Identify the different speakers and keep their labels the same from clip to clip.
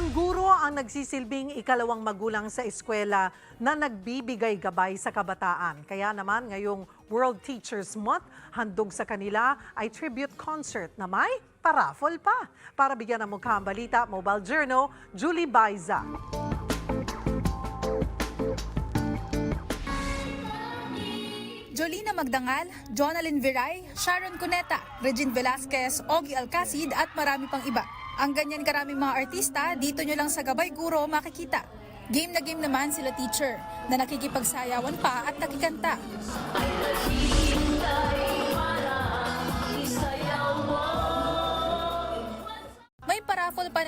Speaker 1: Ang guro ang nagsisilbing ikalawang magulang sa eskwela na nagbibigay gabay sa kabataan. Kaya naman ngayong World Teachers Month, handog sa kanila ay tribute concert na may paraffol pa. Para bigyan ng mukha ang balita, Mobile Journal, Julie Baiza.
Speaker 2: Jolina Magdangal, Jonalyn Viray, Sharon Cuneta, Regine Velasquez, Ogie Alcacid at marami pang iba. Ang ganyan karaming mga artista, dito nyo lang sa Gabay Guro makikita. Game na game naman sila teacher na nakikipagsayawan pa at nakikanta.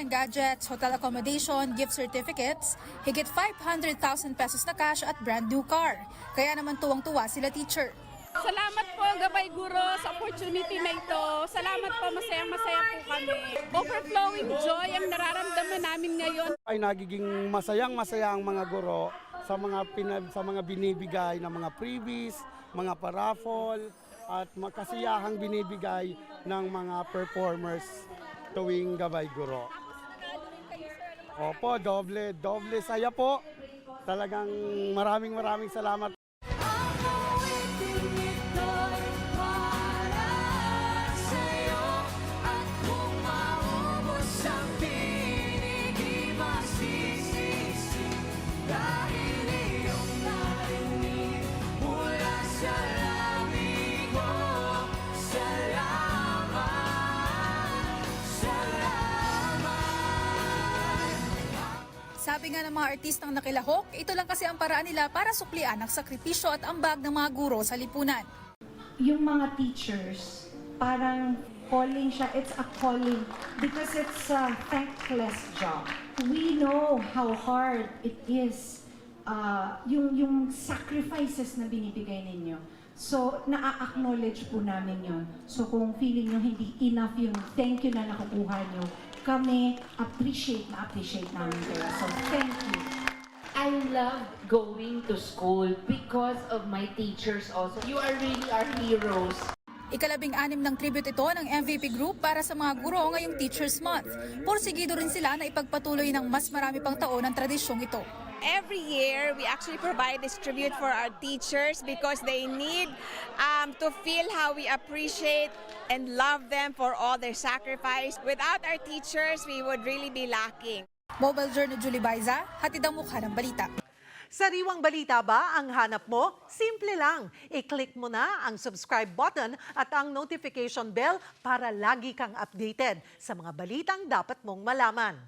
Speaker 2: Ng gadgets, hotel accommodation, gift certificates, higit 500,000 pesos na cash at brand new car. Kaya naman tuwang-tuwa sila teacher.
Speaker 3: Salamat po, Gabay Guro, sa opportunity na ito. Salamat po, masayang-masaya po kami. Overflowing joy ang nararamdaman namin ngayon.
Speaker 4: ay nagiging masayang masaya ang mga guro sa mga pinag, sa mga binibigay na mga freebies, mga paraffol at makasiyahang binibigay ng mga performers tuwing gabay guro. Opo, doble, doble saya po. Talagang maraming maraming salamat
Speaker 2: Sabi nga ng mga artistang nakilahok, ito lang kasi ang paraan nila para suklian ang sakripisyo at ambag ng mga guro sa lipunan.
Speaker 5: yung mga teachers, parang calling siya, it's a calling because it's a thankless job. We know how hard it is, uh, yung, yung sacrifices na binibigay ninyo. So, na-acknowledge po namin yon. So, kung feeling nyo hindi enough yung thank you na nakukuha nyo, kami appreciate na appreciate namin kayo. So, thank you.
Speaker 6: I love going to school because of my teachers also. You are really our heroes.
Speaker 2: Ikalabing anim ng tribute ito ng MVP Group para sa mga guro ngayong Teachers Month. Porsigido rin sila na ipagpatuloy ng mas marami pang taon ang tradisyong ito.
Speaker 7: Every year we actually provide this tribute for our teachers because they need um, to feel how we appreciate and love them for all their sacrifice. Without our teachers, we would really be lacking.
Speaker 2: Mobile Journal Julie Baiza, hatid ang mukha ng balita.
Speaker 1: Sariwang balita ba ang hanap mo? Simple lang. I-click mo na ang subscribe button at ang notification bell para lagi kang updated sa mga balitang dapat mong malaman.